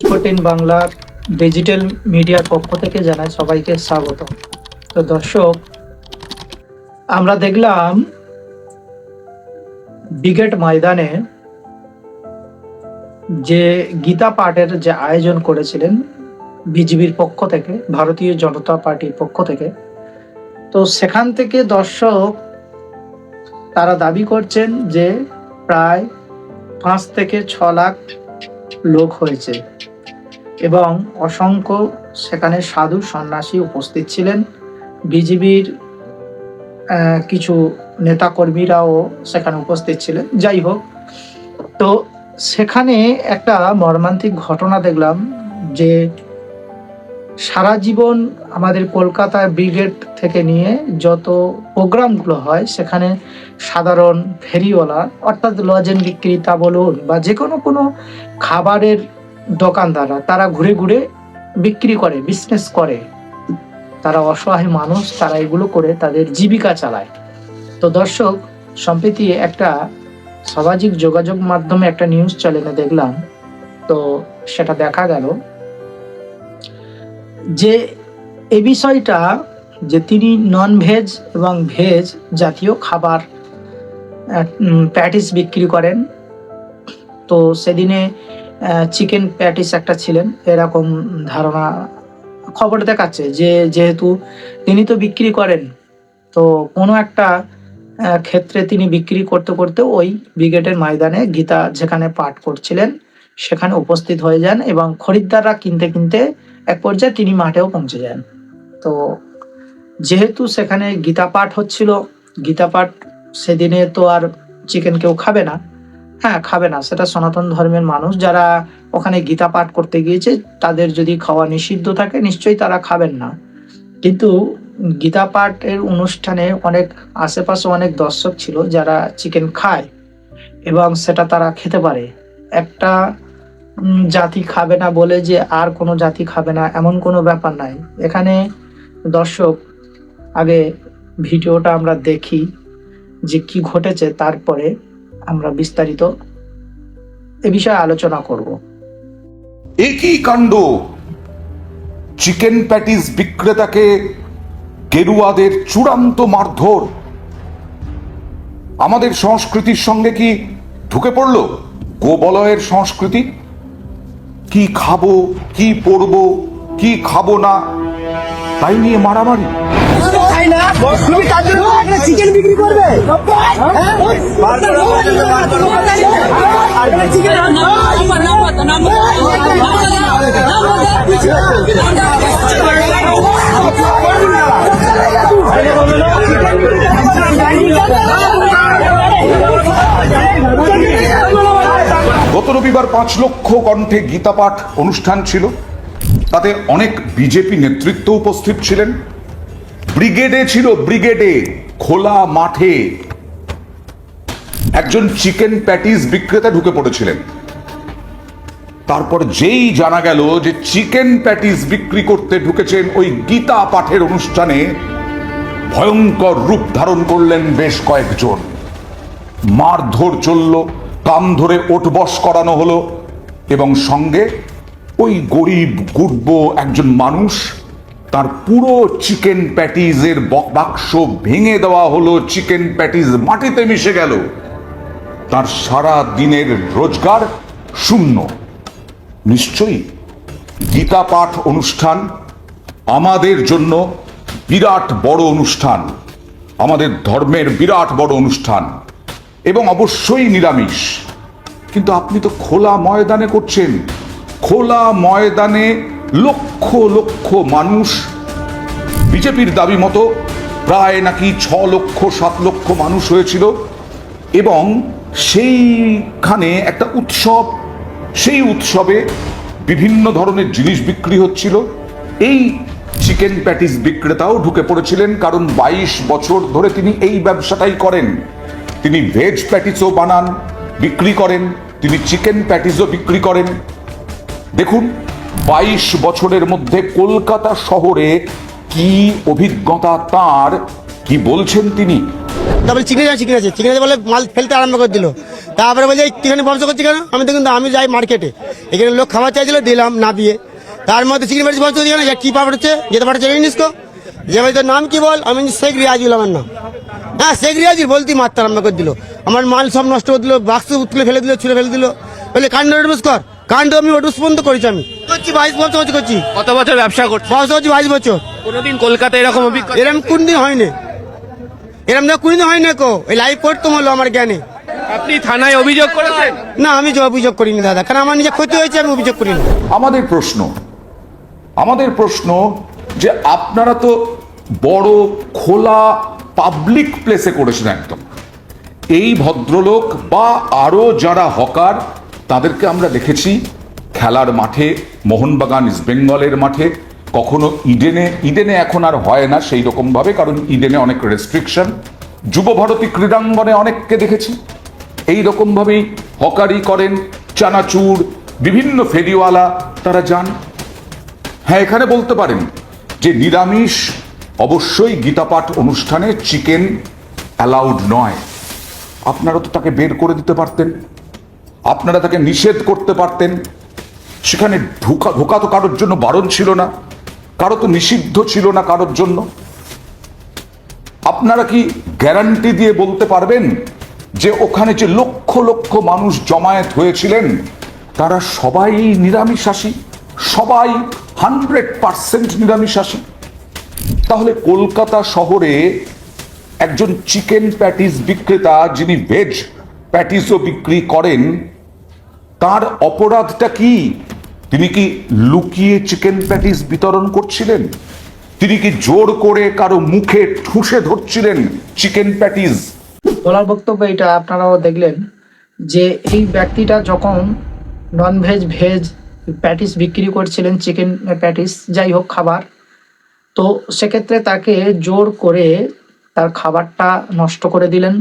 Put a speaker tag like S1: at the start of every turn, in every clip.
S1: Fourteen বাংলার digital মিডিয়ার পক্ষ থেকে জানাই সবাইকে স্বাগত। তো দর্শক, আমরা দেখলাম ব্রিগেড ময়দানে যে গীতা পাঠের যে আয়োজন করেছিলেন বিজেপির পক্ষ থেকে, ভারতীয় জনতা পার্টির পক্ষ থেকে, তো সেখান থেকে দর্শক তারা দাবি করছেন যে প্রায় পাঁচ থেকে ছ লাখ লোক হয়েছে। এবং অসংখ্য সেখানে সাধু সন্ন্যাসী উপস্থিত ছিলেন। বিজিবির কিছু নেতাকর্মীরাও সেখানে উপস্থিত ছিলেন। যাই হোক, তো সেখানে একটা মর্মান্তিক ঘটনা দেখলাম যে সারা জীবন আমাদের কলকাতায় ব্রিগেড থেকে নিয়ে যত প্রোগ্রামগুলো হয়, সেখানে সাধারণ ফেরিওয়ালা, অর্থাৎ লজেন বিক্রেতা বলুন বা যে কোনো কোনো খাবারের দোকানদাররা, তারা ঘুরে ঘুরে বিক্রি করে বিজনেস করে। তারা অসহায় মানুষ, তারা এগুলো করে তাদের জীবিকা চালায়। তো দর্শক, সম্প্রতি একটা সামাজিক যোগাযোগ মাধ্যমে একটা নিউজ চ্যানেলে দেখলাম, তো সেটা দেখা গেল যে এ বিষয়টা যে তিনি নন ভেজ এবং ভেজ জাতীয় খাবার প্যাটিস বিক্রি করেন। তো সেদিনে চিকেন প্যাটিস একটা ছিলেন। এরকম ধারণা খবর দেখাচ্ছে যে যেহেতু তিনি তো বিক্রি করেন, তো কোনো একটা ক্ষেত্রে তিনি বিক্রি করতে করতে ওই ব্রিগেডের ময়দানে গীতা যেখানে পাঠ করছিলেন, সেখানে উপস্থিত হয়ে যান এবং খরিদ্দাররা কিনতে কিনতে এক পর্যায়ে তিনি মাঠেও পৌঁছে যান। তো যেহেতু সেখানে গীতা পাঠ হচ্ছিল, গীতা পাঠ সেদিনে তো আর চিকেন কেউ খাবে না হ্যাঁ খাবে না। সেটা সনাতন ধর্মের মানুষ। যারা ওখানে গীতা পাঠ করতে গিয়েছে, তাদের যদি খাওয়া নিষিদ্ধ থাকে, নিশ্চয়ই তারা খাবেন না। কিন্তু গীতা পাঠের অনুষ্ঠানে অনেক, আশেপাশে অনেক দর্শক ছিল যারা চিকেন খায় এবং সেটা তারা খেতে পারে। একটা জাতি খাবে না বলে যে আর কোনো জাতি খাবে না, এমন কোনো ব্যাপার নাই। এখানে দর্শক, আগে ভিডিওটা আমরা দেখি যে কি ঘটেছে, তারপরে আমরা বিস্তারিত এ বিষয়ে আলোচনা করব।
S2: একই কাণ্ড চিকেন প্যাটিস বিক্রেতাকে গেরুয়াদের চূড়ান্ত মারধর। আমাদের সংস্কৃতির সঙ্গে কি ঢুকে পড়ল? গোবলয়ের সংস্কৃতি? কি খাব, কি পরবো, কি খাব না? তাই নিয়ে মারামারি। গত রবিবার পাঁচ লক্ষ কণ্ঠে গীতা পাঠ অনুষ্ঠান ছিল। তাতে অনেক বিজেপি নেতৃত্ব উপস্থিত ছিলেন। ব্রিগেডে ছিল ব্রিগেডে, খোলা মাঠে। একজন চিকেন প্যাটিস বিক্রেতা ঢুকে পড়েছিলেন। তারপর যেই জানা গেল যে চিকেন প্যাটিস বিক্রি করতে ঢুকেছেন ওই গীতা পাঠের অনুষ্ঠানে, ভয়ঙ্কর রূপ ধারণ করলেন বেশ কয়েকজন। মারধর চলল, কান ধরে ওঠবস করানো হলো এবং সঙ্গে ওই গরিব, গুর্ব একজন মানুষ, তার পুরো চিকেন প্যাটিজের বাক্স ভেঙে দেওয়া হলো, চিকেন প্যাটিস মাটিতে মিশে গেল। তার সারা দিনের রোজগার শূন্য। নিশ্চয়ই গীতা পাঠ অনুষ্ঠান আমাদের জন্য বিরাট বড় অনুষ্ঠান। আমাদের ধর্মের বিরাট বড় অনুষ্ঠান। এবং অবশ্যই নিরামিষ। কিন্তু আপনি তো খোলা ময়দানে করছেন। খোলা ময়দানে লক্ষ লক্ষ মানুষ। বিজেপির দাবি মতো প্রায় নাকি ছ লক্ষ, সাত লক্ষ মানুষ হয়েছিল এবং সেইখানে একটা উৎসব, সেই উৎসবে বিভিন্ন ধরনের জিনিস বিক্রি হচ্ছিল। এই চিকেন প্যাটিস বিক্রেতাও ঢুকে পড়েছিলেন কারণ বাইশ বছর ধরে তিনি এই ব্যবসাটাই করেন। তিনি ভেজ প্যাটিসও বানান, বিক্রি করেন, তিনি চিকেন প্যাটিসও বিক্রি করেন। দেখুন, বাইশ বছরের মধ্যে কলকাতা শহরে কি অভিজ্ঞতা তার, কি বলছেন তিনি?
S3: তারপরে চিকেন আছে চিকেন আছে। চিকেন বলে মাল ফেলতে আরম্ভ করে দিল।
S4: তারপরে বলছে "এই এখানে বংশ করছি কেন? আমি কিন্তু আমি যাই মার্কেটে। এখানে লোক খাবার চাইছিল, দিলাম না দিয়ে তার মধ্যে চিকেন প্যাটিস বংশ করছি কেন? কী পাঠাচ্ছে যেতে পাঠাচ্ছে জানিস কো। যে ভাই তোর নাম কি বল? আমি শেখ রিয়াজুল আমার নাম। হ্যাঁ শেখ রিয়াজুল, বলতেই মারতাম আমাকে দিল। আমার মাল সব নষ্ট করে দিল, বাক্স তুলে ফেলে দিল, ছুঁড়ে ফেলে দিল। বলে অডুস কর। কাণ্ড আমি অডুস বন্ধ করেছি আমি। করছি বাইশ বছর বছর করছি।
S5: কত বছর ব্যবসা করছেন
S4: বয়স হচ্ছে বাইশ বছর।
S5: কোনোদিন কলকাতায় এরকম অভিজ্ঞতা?
S4: এরম কোনদিন হয়নি। এরম না কোনদিন হয় না কো। এই লাইভ পড়তাম হলো আমার জ্ঞানে।
S5: আপনি থানায় অভিযোগ করেছেন?
S4: না আমি যে অভিযোগ করিনি দাদা কারণ আমার নিজে ক্ষতি হয়েছে আমি অভিযোগ করিনি।
S2: আমাদের প্রশ্ন আমাদের প্রশ্ন যে আপনারা তো বড় খোলা পাবলিক প্লেসে করেছেন একদম। এই ভদ্রলোক বা আরও যারা হকার তাদেরকে আমরা দেখেছি খেলার মাঠে, মোহনবাগান ইস্ট বেঙ্গলের মাঠে, কখনো ইডেনে ইডেনে এখন আর হয় না সেই রকম ভাবে কারণ ইডেনে অনেক রেস্ট্রিকশন যুব ভারতী ক্রীড়াঙ্গনে অনেককে দেখেছি। এই রকম ভাবেই হকারি করেন, চানাচুর, বিভিন্ন ফেরিওয়ালা, তারা যান। হ্যাঁ এখানে বলতে পারেন যে নিরামিষ, অবশ্যই গীতাপাঠ অনুষ্ঠানে চিকেন অ্যালাউড নয়। আপনারা তো তাকে বের করে দিতে পারতেন। আপনারা তাকে নিষেধ করতে পারতেন। সেখানে ঢোকা ঢোকা তো কারোর জন্য বারণ ছিল না। কারও তো নিষিদ্ধ ছিল না কারোর জন্য। আপনারা কি গ্যারান্টি দিয়ে বলতে পারবেন যে ওখানে যে লক্ষ লক্ষ মানুষ জমায়েত হয়েছিলেন, তারা সবাই নিরামিষাসী সবাই হান্ড্রেড পারসেন্ট নিরামিষাসী তাহলে কলকাতা শহরে একজন চিকেন প্যাটিস বিক্রেতা যিনি ভেজ প্যাটিসও বিক্রি করেন, তার অপরাধটা কি? তিনি কি লুকিয়ে চিকেন প্যাটিস বিতরণ করছিলেন? তিনি কি জোর করে কারও মুখে ঠুসে ধরছিলেন চিকেন প্যাটিস
S1: বলার বক্তব্য এটা আপনারাও দেখলেন যে এই ব্যক্তিটা যখন নন ভেজ ভেজ প্যাটিস বিক্রি করছিলেন চিকেন প্যাটিস যাই হোক খাবার, তো সেক্ষেত্রে তাকে জোর করে তার খাবারটা নষ্ট করে দিলেন।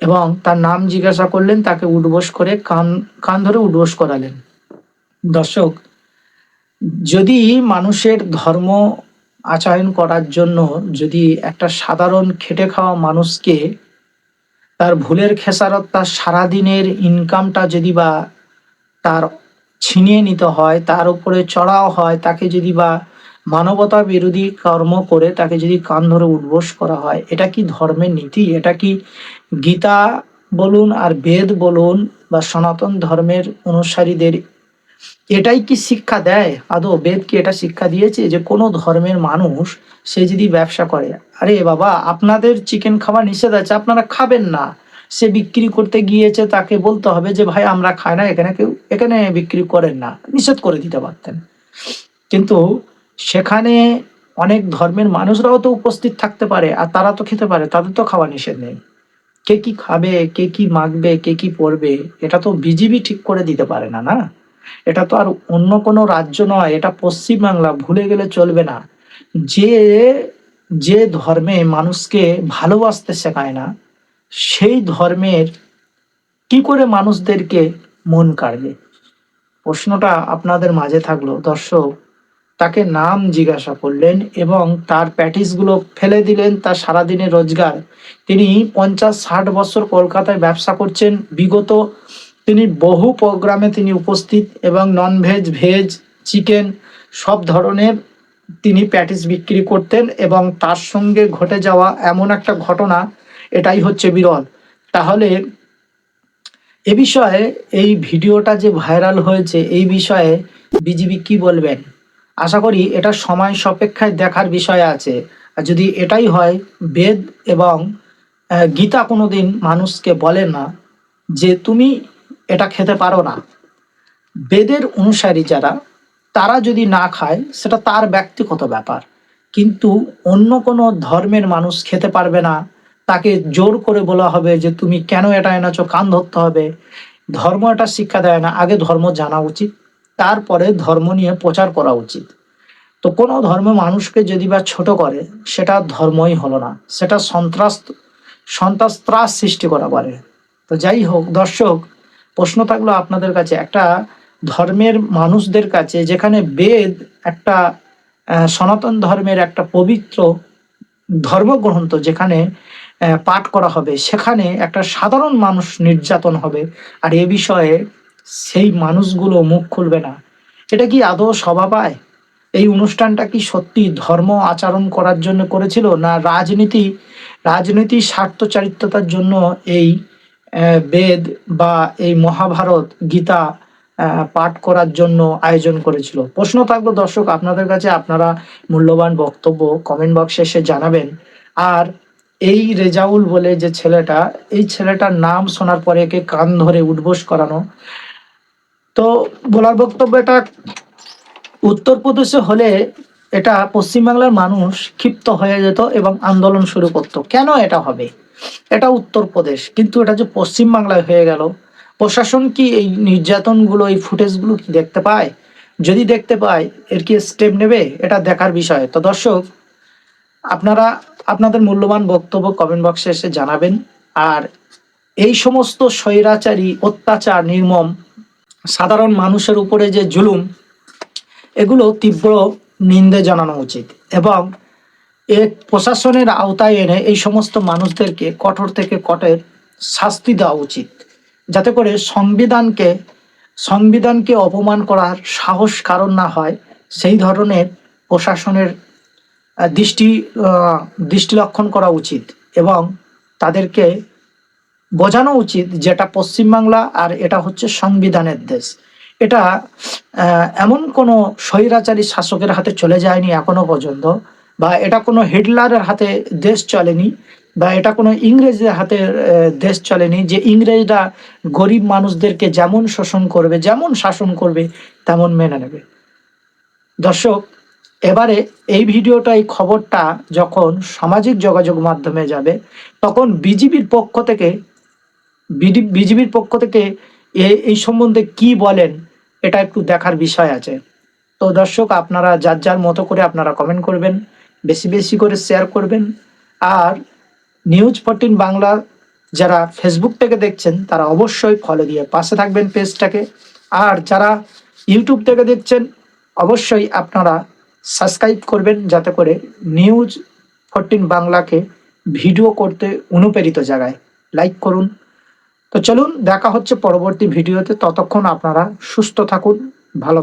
S1: এবং তার নাম জিজ্ঞাসা করলেন, তাকে উঠবোস করে কান কান ধরে উঠবোস করালেন। দর্শক, যদি মানুষের ধর্ম আচরণ করার জন্য যদি একটা সাধারণ খেটে খাওয়া মানুষকে তার ভুলের খেসারত, তার সারাদিনের ইনকামটা যদি বা তার ছিনিয়ে নিতে হয়, তার উপরে চড়াও হয়, তাকে যদি বা মানবতা বিরোধী কর্ম করে তাকে যদি কান ধরে উদ্বোস করা হয়, এটা কি ধর্মের নীতি? এটা কি গীতা বলুন আর বেদ বলুন বা সনাতন ধর্মের অনুসারীদের, এটাই কি শিক্ষা দেয়? আদৌ বেদ কি এটা শিক্ষা দিয়েছে যে কোনো ধর্মের মানুষ সে যদি ব্যবসা করে, আরে বাবা আপনাদের চিকেন খাওয়া নিষেধ আছে, আপনারা খাবেন না। সে বিক্রি করতে গিয়েছে, তাকে বলতে হবে যে ভাই আমরা খাই না, এখানে কেউ, এখানে বিক্রি করেন না। নিষেধ করে দিতে পারতেন। কিন্তু সেখানে অনেক ধর্মের মানুষরাও তো উপস্থিত থাকতে পারে, আর তারা তো খেতে পারে, তাদের তো খাওয়া নিষেধ নেই। কে কি খাবে, কে কি মাখবে, কে কি পরবে, এটা তো বিজিবি ঠিক করে দিতে পারে না না? এটা তো আর অন্য কোনো রাজ্য নয়, এটা পশ্চিমবাংলা ভুলে গেলে চলবে না। যে যে ধর্মে মানুষকে ভালোবাসতে শেখায় না, সেই ধর্মের কি করে মানুষদেরকে মন কাড়বে? প্রশ্নটা আপনাদের মাঝে থাকল। দর্শক তাকে নাম জিজ্ঞাসা করলেন এবং তার প্যাটিসগুলো ফেলে দিলেন তার সারাদিনের রোজগার। তিনি পঞ্চাশ, ষাট বছর কলকাতায় ব্যবসা করছেন। বিগত তিনি বহু প্রোগ্রামে তিনি উপস্থিত এবং নন ভেজ ভেজ চিকেন সব ধরনের তিনি প্যাটিস বিক্রি করতেন এবং তার সঙ্গে ঘটে যাওয়া এমন একটা ঘটনা, এটাই হচ্ছে বিরল। তাহলে এ বিষয়ে, এই ভিডিওটা যে ভাইরাল হয়েছে, এই বিষয়ে বিজিবি কি বলবেন? আশা করি এটা সময় সাপেক্ষায় দেখার বিষয় আছে। আর যদি এটাই হয়, বেদ এবং গীতা কোনোদিন মানুষকে বলে না যে তুমি এটা খেতে পারো না। বেদের অনুসারী যারা, তারা যদি না খায়, সেটা তার ব্যক্তিগত ব্যাপার। কিন্তু অন্য কোনো ধর্মের মানুষ খেতে পারবে না। তাকে জোর করে বলা হবে যে তুমি কেন এটা এনেছো, কান ধরতে হবে। ধর্ম এটা শিক্ষা দেয় না। আগে ধর্ম জানা উচিত। তারপরে ধর্ম নিয়ে প্রচার করা উচিত। তো কোনো ধর্ম মানুষকে যদি বা ছোট করে, সেটা ধর্মই হলো না। সেটা সন্ত্রাস সন্ত্রাস ত্রাস সৃষ্টি করা পারে তো যাই হোক, দর্শক, প্রশ্ন থাকল আপনাদের কাছে। একটা ধর্মের মানুষদের কাছে যেখানে বেদ একটা সনাতন ধর্মের একটা পবিত্র ধর্মগ্রন্থ যেখানে পাঠ করা হবে, সেখানে একটা সাধারণ মানুষ নির্যাতন হবে। আর এ বিষয়ে সেই মানুষগুলো মুখ খুলবে না। এটা কি আদৌ সভা পায়? এই অনুষ্ঠানটা কি সত্যি ধর্ম আচরণ করার জন্য করেছিল, না রাজনীতি রাজনীতি স্বার্থচারিত্রতার জন্য এই বেদ বা এই মহাভারত, গীতা পাঠ করার জন্য আয়োজন করেছিল? প্রশ্ন থাকল, দর্শক, আপনাদের কাছে আপনারা মূল্যবান বক্তব্য কমেন্ট বক্সে এসে জানাবেন। আর এই রেজাউল বলে যে ছেলেটা, এই ছেলেটার নাম শোনার পরে একে কান ধরে উঠবোস করানো। তো বলার বক্তব্য এটা উত্তরপ্রদেশে হলে এটা পশ্চিমবাংলার মানুষ ক্ষিপ্ত হয়ে যেত এবং আন্দোলন শুরু করতো। কেন এটা হবে? এটা উত্তরপ্রদেশ কিন্তু এটা যে পশ্চিমবাংলায় হয়ে গেল, প্রশাসন কি এই নির্যাতনগুলো, এই ফুটেজগুলো কি দেখতে পায়? যদি দেখতে পায়, এর কি স্টেপ নেবে? এটা দেখার বিষয়। তো দর্শক, আপনারা, আপনাদের মূল্যবান বক্তব্য কমেন্ট বক্সে এসে জানাবেন। আর এই সমস্ত স্বৈরাচারী, অত্যাচার, নির্মম সাধারণ মানুষের উপরে যে জুলুম, এগুলো তীব্র নিন্দে জানানো উচিত এবং এ প্রশাসনের আওতায় এনে এই সমস্ত মানুষদেরকে কঠোর থেকে কঠোর শাস্তি দেওয়া উচিত। যাতে করে সংবিধানকে সংবিধানকে অপমান করার সাহস কারণ না হয়, সেই ধরনের প্রশাসনের দৃষ্টি দৃষ্টি লক্ষণ করা উচিত এবং তাদেরকে বোঝানো উচিত যেটা পশ্চিমবাংলা আর এটা হচ্ছে সংবিধানের দেশ। এটা এমন কোনো স্বৈরাচারী শাসকের হাতে চলে যায়নি এখনও পর্যন্ত, বা এটা কোনো হিটলারের হাতে দেশ চলেনি, বা এটা কোনো ইংরেজদের হাতে দেশ চলেনি যে ইংরেজরা গরিব মানুষদেরকে যেমন শোষণ করবে, যেমন শাসন করবে, তেমন মেনে নেবে। দর্শক, এবারে এই ভিডিওটা এই খবরটা যখন সামাজিক যোগাযোগ মাধ্যমে যাবে, তখন বিজিবির পক্ষ থেকে বিজিবির পক্ষ থেকে এই সম্বন্ধে কি বলেন, এটা একটু দেখার বিষয় আছে। তো দর্শক, আপনারা যার যার মতো করে আপনারা কমেন্ট করবেন, বেশি বেশি করে শেয়ার করবেন, আর নিউজ ফোরটিন বাংলা যারা ফেসবুক থেকে দেখছেন, তারা অবশ্যই ফলো দিয়ে পাশে থাকবেন পেজটাকে আর যারা ইউটিউব থেকে দেখছেন, অবশ্যই আপনারা সাবস্ক্রাইব করবেন, যাতে করে নিউজ ফোরটিন বাংলাকে ভিডিও করতে অনুপ্রেরিত জায়গায়। লাইক করুন তো চলুন দেখা হচ্ছে পরবর্তী ভিডিওতে। ততক্ষণ আপনারা সুস্থ থাকুন ভালো